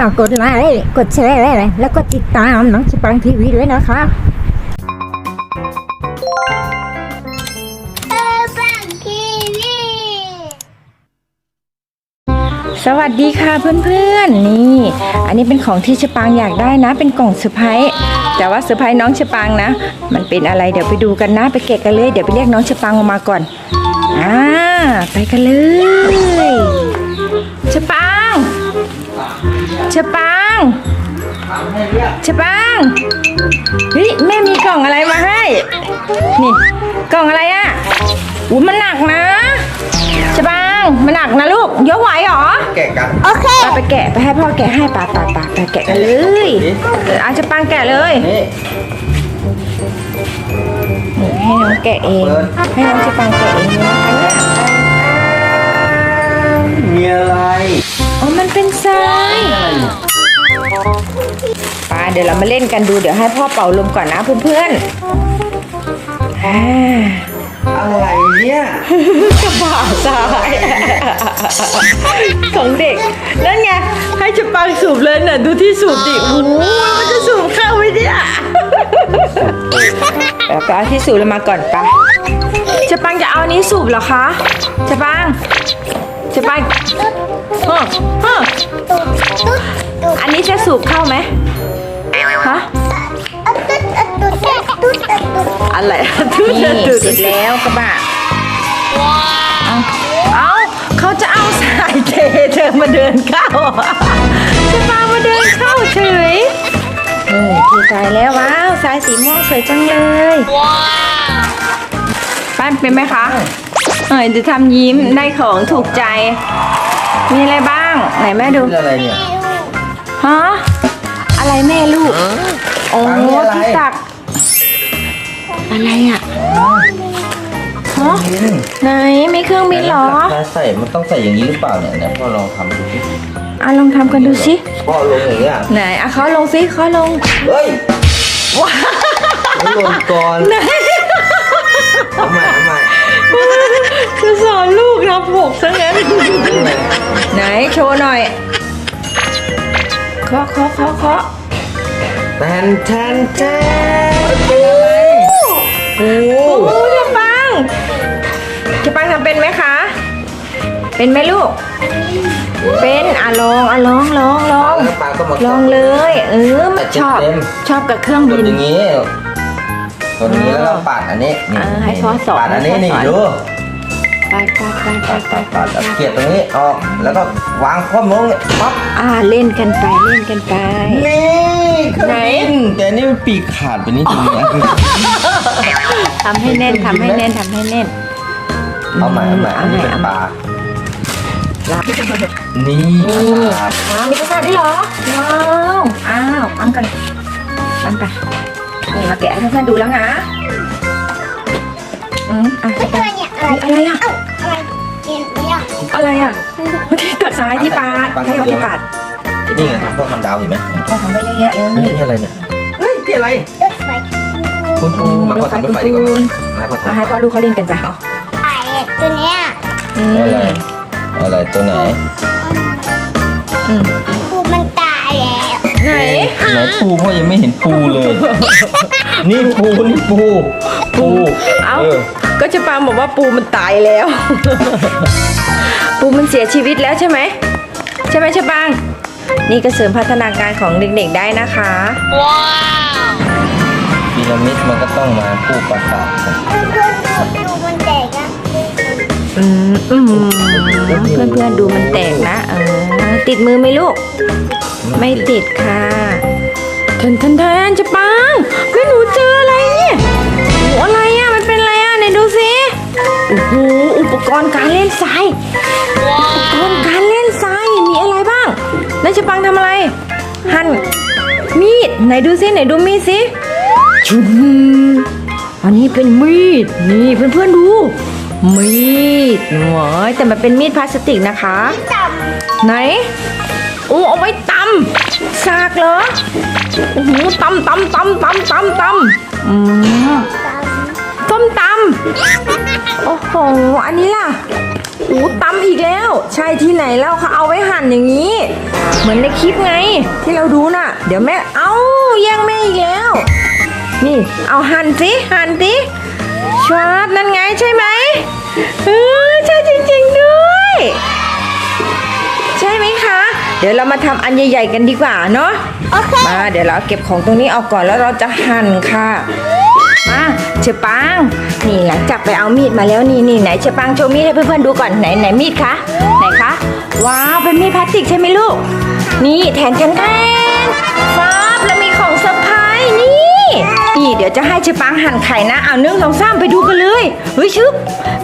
ฝากกดไลค์กดแชร์แล้วก็ติดตามน้องสปังทีวีด้วยนะคะเออบังทีวีสวัสดีค่ะเพื่อนๆ นี่ อันนี้เป็นของที่ชะปังอยากได้นะ เป็นกล่องเซอร์ไพรส์แต่ว่าเซอร์ไพรส์น้องชะปังนะ มันเป็นอะไรเดี๋ยวไปดูกันนะ ไปแกะกันเลย เดี๋ยวไปเรียกน้องชะปังออกมาก่อนอ่าไปกันเลยชะปัง ชะปังชะปังเฮ้ยแม่มีกล่องอะไรมาให้ นี่กล่องอะไรอะอู้มันหนักนะชะปังมันหนักนะลูกยกไหวเหรอแกะกันโอเคไปไปแกะไปให้พ่อแกะให้ปาปาปาไปแกะกันเลยเอออาจจะปังแกะเลยนี่นี่ให้น้องแกะเองเปิดให้น้องจะปังแกะเองเลยนะคะเนี่ยมีอะไรอ๋อ มันเป็นทรายปาเดี๋ยวเรามาเล่นกันดู เดี๋ยวให้พ่อเป่าลมก่อนนะเพื่อนๆอ่าอะไรเนี่ยกระบาทรายของเด็ก นั่นไง ให้จะปังสูบเลยน่ะ ดูที่สูบดิโอ้โหมันจะสูบเข้าไหมเนี่ยเดี๋ยวไปเอาที่สูบแล้วมาก่อนปะจะปังจะเอาอันนี้สูบเหรอคะจะปัง จะปังเฮ้อเฮ้อตุ๊ดตุ๊ดตุ๊ดอันนี้จะสูบเข้าไหมฮะอะตุ๊ดอะตุ๊ดอะตุ๊ดอะตุ๊ดอะไรทุเเสร็จแล้วกระบะเอาเอาเขาจะเอาสายเทเธอมาเดินเข้าจะพามาเดินเข้าเฉยนี่ทีสายแล้วว้าวสายสีม่วงสวยจังเลยว้าวป้านเป็นไหมคะ เอ้ยจะทำยิ้มได้ของถูกใจ มีอะไรบ้าง ไหนแม่ดู นี่อะไรเนี่ย ฮะ อะไรแม่ลูก โอ้อันนี้อะไรที่ตัก อะไรอะฮะบินไหนไม่เครื่องบินเหรอถ้าใส่มันต้องใส่อย่างนี้หรือเปล่าเนี่ยเนี่ยพ่อลองทำดูสิอะลองทำกันดูสิพ่อลงอย่างเงี้ยไหนอะเขาลงสิเขาลง เฮ้ยไม่ลงก่อนทำไมทำไม คือสอนลูกนับหกซะงั้น ไหนโชว์หน่อยเคาะเคาะเคาะเคาะแทนแทนแทนเป็นอะไรโอ้โอ้จะปังจะปังทำเป็นไหมคะ เป็นไหมลูก เป็นอะลองอะลองลองลองแล้วปลาก็มาลองเลย เออมันชอบเต็มชอบกับเครื่องกบิดน อย่างนี้กดอย่างนี้แล้วก็ปาดอันนี้นี่เออให้พ่อสอนปาดอันนี้ให้นี่พ่อสอน ดูไปไปไปไปปาดไปปาดปาดแล้วเกียดตรงนี้ออกแล้วก็วางคว่ำลงเนี่ยปั๊บอ่าเล่นกันไปเล่นกันไป นี่เครื่องไหนบินแต่นี่มันปีกขาดไปนิดนึงนะทำให้แน่นทำให้แน่นทำให้แน่น เอาใหม่เอาใหม่อันนี้เป็นปลานี่ปลาว้าวมีกระดาษด้วยเหรอ ว้าว อ้าวอังกันอังไปนี่มาแกะให้เพื่อนๆดูแล้วนะ อืมอะไม่ไป อะไรอะไรอะเอ้าอะไรเห็นไหมอะอะไรอะที่ตัดซ้ายที่ปาดให้เอาที่ปาดนี่ไงพวกมันดาวเห็นไหมพ่อทำไปเยอะแยะเลยนี่นี่อะไรเนี่ยเฮ้ยนี่อะไรรถไฟคุณครูมาขอทำรถไฟดีกว่ามาขอมาทำให้พ่อดูเขาเล่นกันไปไอ้ตัวเนี้ยอือะไรมอะไรตัวไหนอืมปูมันตายแล้ว ไหนไหนปูพ่อยังไม่เห็นปูเลย นี่ปูนี่ปูปูเอ้าเออก็จะปางบอกว่าปูมันตายแล้ว ปูมันเสียชีวิตแล้วใช่ไหมใช่ไหมชะปางนี่ก็เสริมพัฒนาการของเด็กๆได้นะคะพีระมิดมันก็ต้องมาปูปราสาทเพื่อนๆดูมันแตกอะอืมอืมเพื่อนๆดูมันแตกนะเออติดมือไหมลูก ไม่ติดค่ะทันทันทันจะปังแม่หนูเจออะไรเนี่ยโอ้อะไรอะมันเป็นอะไรอะไหนดูสิโอ้โหอุปกรณ์การเล่นทรายอุปกรณ์การเล่นทรายมีอะไรบ้างนั่นจะปังทำอะไร หั่นมีดไหนดูสิไหนดูมีดสิชุนอันนี้เป็นมีดนี่เพื่อนๆดูมีดหวายแต่มันเป็นมีดพลาสติกนะคะต่ไหนโอ้เอาไว้ตำสากเหรอ โอ้โหตำตำตำตำตำตำอืมต้มตำโอ้โห อันนี้ล่ะโอ้ตำอีกแล้ว ใช่ที่ไหนแล้วเขาเอาไว้หั่นอย่างนี้ เหมือนในคลิปไง ที่เราดูน่ะ เดี๋ยวแม่ เอาแย่งแม่อีกแล้ว นี่ เอาหั่นสิหั่นสิชอบนั่นไงใช่ไหมเออใช่ ดี๋ยวเรามาทำอันใหญ่ๆกันดีกว่าเนาะโอเคมาเดี๋ยวเราเก็บของตรงนี้ออกก่อนแล้วเราจะหั่นค่ะมาเชอปังนี่หลังจากไปเอามีดมาแล้วนี่นี่ไหนเชอปังโชว์มีดให้เพื่อนๆดูก่อนไหนไหนมีดคะไหนคะว้าวเป็นมีดพลาสติกใช่ไหมลูก นี่แทนแทนแทนฟ้าบแล้วมีของเซอร์ไพรส์นี่นี่เดี๋ยวจะให้เชอปังหั่นไข่นะเอานึ่งสองสามไปดูกันเลยเฮ้ยชึบ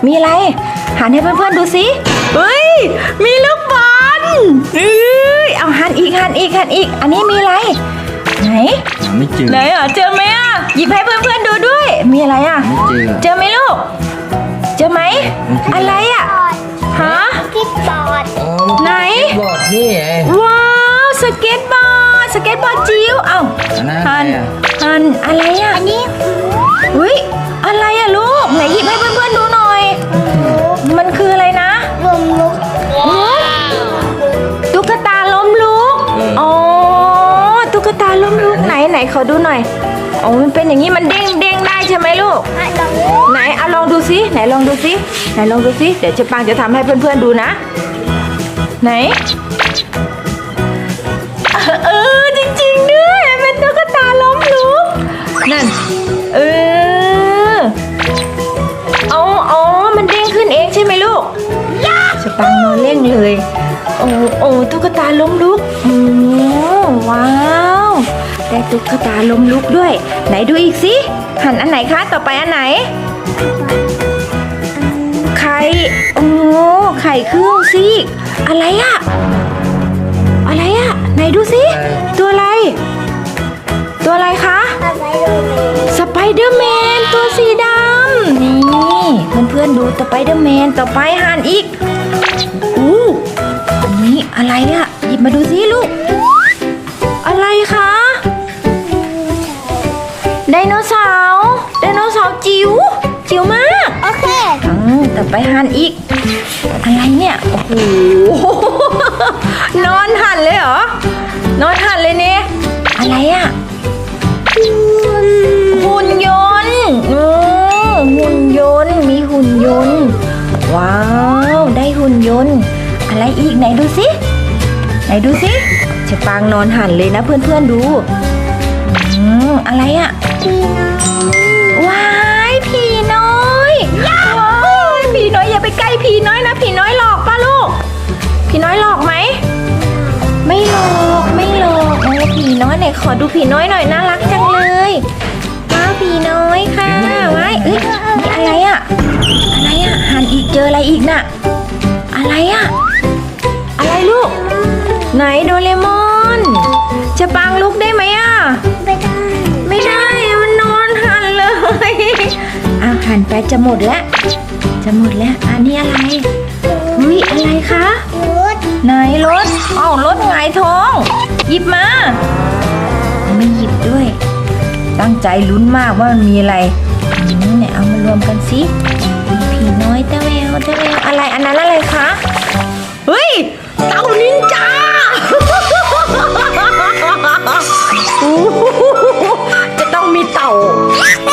มีอะไรหั่นให้เพื่อนๆดูสิเฮ้ยมีลูก บอลเอ้ยเอาหั่นอีกหั่นอีกหั่นอีก อันนี้มีอะไร ไหน ไม่เจอ ไหนอะเจอไหมอะหยิบให้เพื่อนๆดูด้วย มีอะไรอะ ไม่เจอเจอไหมลูก เจอไหมมันคืออะอะไรอะ ฮะคิดบอร์ดอ๋อไหน บอร์ดนี่ไงว้าว สเก็ตบอร์ด สเก็ตบอร์ดจิ๋วเอ้าอันนั้นฮันอะไรอะฮันอะไรอะ อันนี้ อุ้ยอะไรอะลูก ไหนหยิบให้เพื่อนๆดูหน่อยมั ไหนไหนขอดูหน่อยอ๋อมันเป็นอย่างนี้มันเด้งเด้งได้ใช่ไหมลูกอะลองไหนเอาลองดูซิไหนลองดูซิไหนลองดูซิเดี๋ยวเจ๊ปังจะทำให้เพื่อนๆดูนะ ไหนเออจริงๆด้วยเป็นตุ๊กตาล้มลุกนั่นเออเอาอ๋อมันเด้งขึ้นเองใช่ไหมลูกเจ๊ปังนอนเล่งเลยโอ้โอ้ตุ๊กตาล้มลุกอืมว้าว ได้ตุ๊กตาลมลุกด้วย ไหนดูอีกสิ หันอันไหนคะ ต่อไปอันไหน ไข่ โอ้ไข่เครื่องซีกอะไรอะอะไรอะไหนดูสิ ตัวอะไร ตัวอะไรคะอะไรดูเลยสไปเดอร์แมน ตัวสีดำ นี่เพื่อนๆดูสไปเดอร์แมน ต่อไปหันอีกอู้อันนี้อะไรอะหยิบมาดูสิลูก ไปหั่นอีก อะไรเนี่ย โอ้โห นอนหั่นเลยเหรอ นอนหั่นเลยเนี่ย อะไรอะหุ่นยนต์อหุ่นยนต์ มีหุ่นยนต์ ว้าว ได้หุ่นยนต์ อะไรอีกไหนดูสิ ไหนดูสิเชปางนอนหั่นเลยนะเพื่อนๆดูอืมอะไรอะพี่ อยไหนขอดูผีน้อยหน่อยน่ารักจังเลยว้าวผีน้อยค่ะว้ายเอ้ยนี่อะไรอะอะไรอะหันอีกเจออะไรอีกน่ะ อะไรอะอะไรลูก ไหนโดเรมอนจะปังลุกได้ไหมอะไม่ได้ ไม่ได้มันนอนหันเลยอ้าวหันไปจะหมดแล้วจะหมดแล้วอันนี้อะไรเฮ้ยอะไรคะรูดไหนรถอ้าวรถหงายท้อง หยิบมา ตั้งใจลุ้นมากว่ามันมีอะไรเนี่ยเอามารวมกันสิผีน้อยตะแววตะแววอะไรอันนั้นอะไรคะเฮ้ยเต่านินจาจะต้องมีเต่า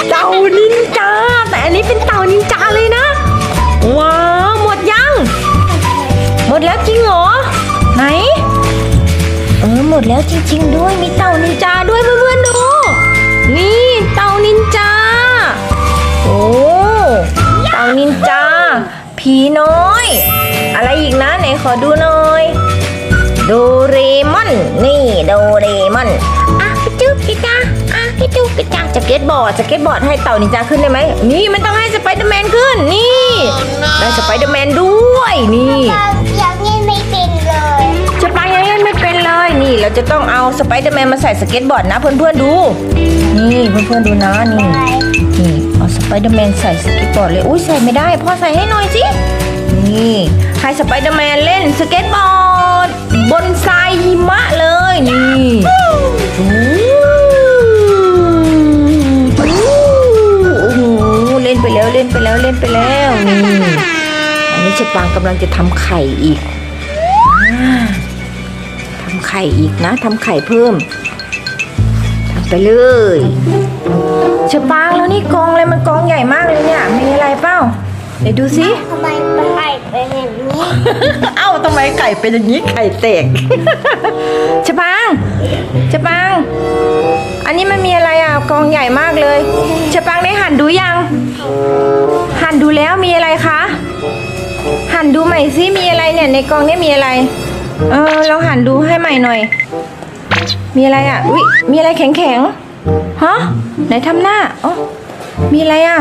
เต่านินจาแต่อันนี้เป็นเต่านินจาเลยนะ ว้าวหมดยัง หมดแล้วจริงเหรอไหนเออหมดแล้วจริง ๆ ด้วยมีเต่านินจา ขอดูหน่อยโดเรมอน นี่โดเรมอนอะพี่จุ๊บพี่จ้าอะพี่จุ๊บพี่จ้าสเก็ตบอร์ดสเก็ตบอร์ดให้เต่านินจาขึ้นได้ไหมนี่มันต้องให้สไปเดอร์แมนขึ้นนี่ได้สไปเดอร์แมนด้วยนี่เรายังเล่นไม่เป็นเลยจะปังยังเล่นไม่เป็นเลยนี่ เราจะต้องเอาสไปเดอร์แมนมาใส่สเก็ตบอร์ดนะเพื่อนๆดู นี่เพื่อนๆดูนะนี่นี่เอาสไปเดอร์แมนใส่สเก็ตบอร์ดเลยอุ้ยใส่ไม่ได้พ่อใส่ให้หน่อยสิ นี่ ให้สไปเดอร์แมนเล่นสเก็ตบอร์ด บนทรายหิมะเลย นี่โอ้โหเล่นไปแล้วเล่นไปแล้วเล่นไปแล้วนี่อันนี้เชชปางกำลังจะทำไข่อีกอทำไข่อีกนะทำไข่เพิ่มทำไปเลยเชปางแล้วนี่กองอะไรมันกองใหญ่มากเลยเนี่ยมีอะไรเปล่าเดี๋ยวดูสิทำไมเป็นอย่า เอ้าทำไมไก่เป็นอย่างนี้ไข่แตกชะปังชะปัง อันนี้มันมีอะไรอะกองใหญ่มากเลยชะปังได้หั่นดูยัง หั่นดูแล้วมีอะไรคะ หั่นดูใหม่สิมีอะไรเนี่ย ในกองนี้มีอะไร เออลองหั่นดูให้ใหม่หน่อย มีอะไรอะอุ้ยมีอะไรแข็งแข็งฮะไหนทำหน้าอ๋อมีอะไรอะ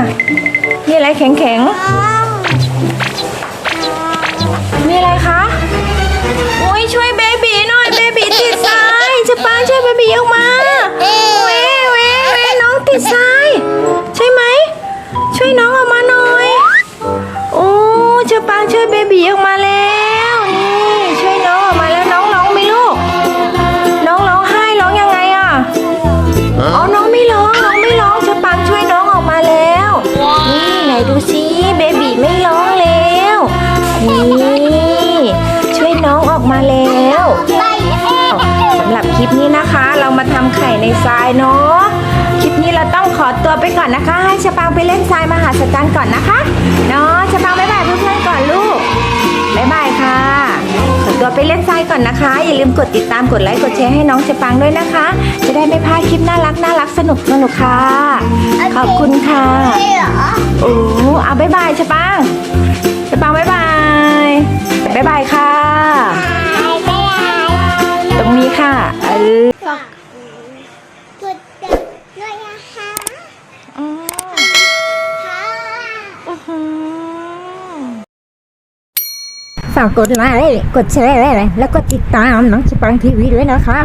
มีอะไรแข็งแข็ง อะไรคะโอ้ยช่วยเบบีหน่อยเบบีติดทรายจะป้าช่วยเบบีออกมาเว้เว้เว้น้องติดทรายใช่ไหมช่วยน้องออกมาหน่อยโอ้เจะปางช่วยเบบีออกมา ในทรายเนาะคลิปนี้เราต้องขอตัวไปก่อนนะคะ ให้ชะปังไปเล่นทรายมหาสจรรย์ก่อนนะคะเนาะชะปังบ๊ายบายเพื่อนๆก่อนลูกบ๊ายบายค่ะขอตัวไปเล่นทรายก่อนนะคะ อย่าลืมกดติดตามกดไลค์กดแชร์ให้น้องชะปังด้วยนะคะ จะได้ไม่พลาดคลิปน่ารักน่ารักสนุกสนุกค่ะ ขอบคุณค่ะโอ้เอาบ๊ายบายชะปังชะปังบ๊ายบายบ๊ายบายค่ะ ฝากกดไลค์ กดแชร์ แล้วกดติดตามน้องสปังทีวีด้วยนะคะ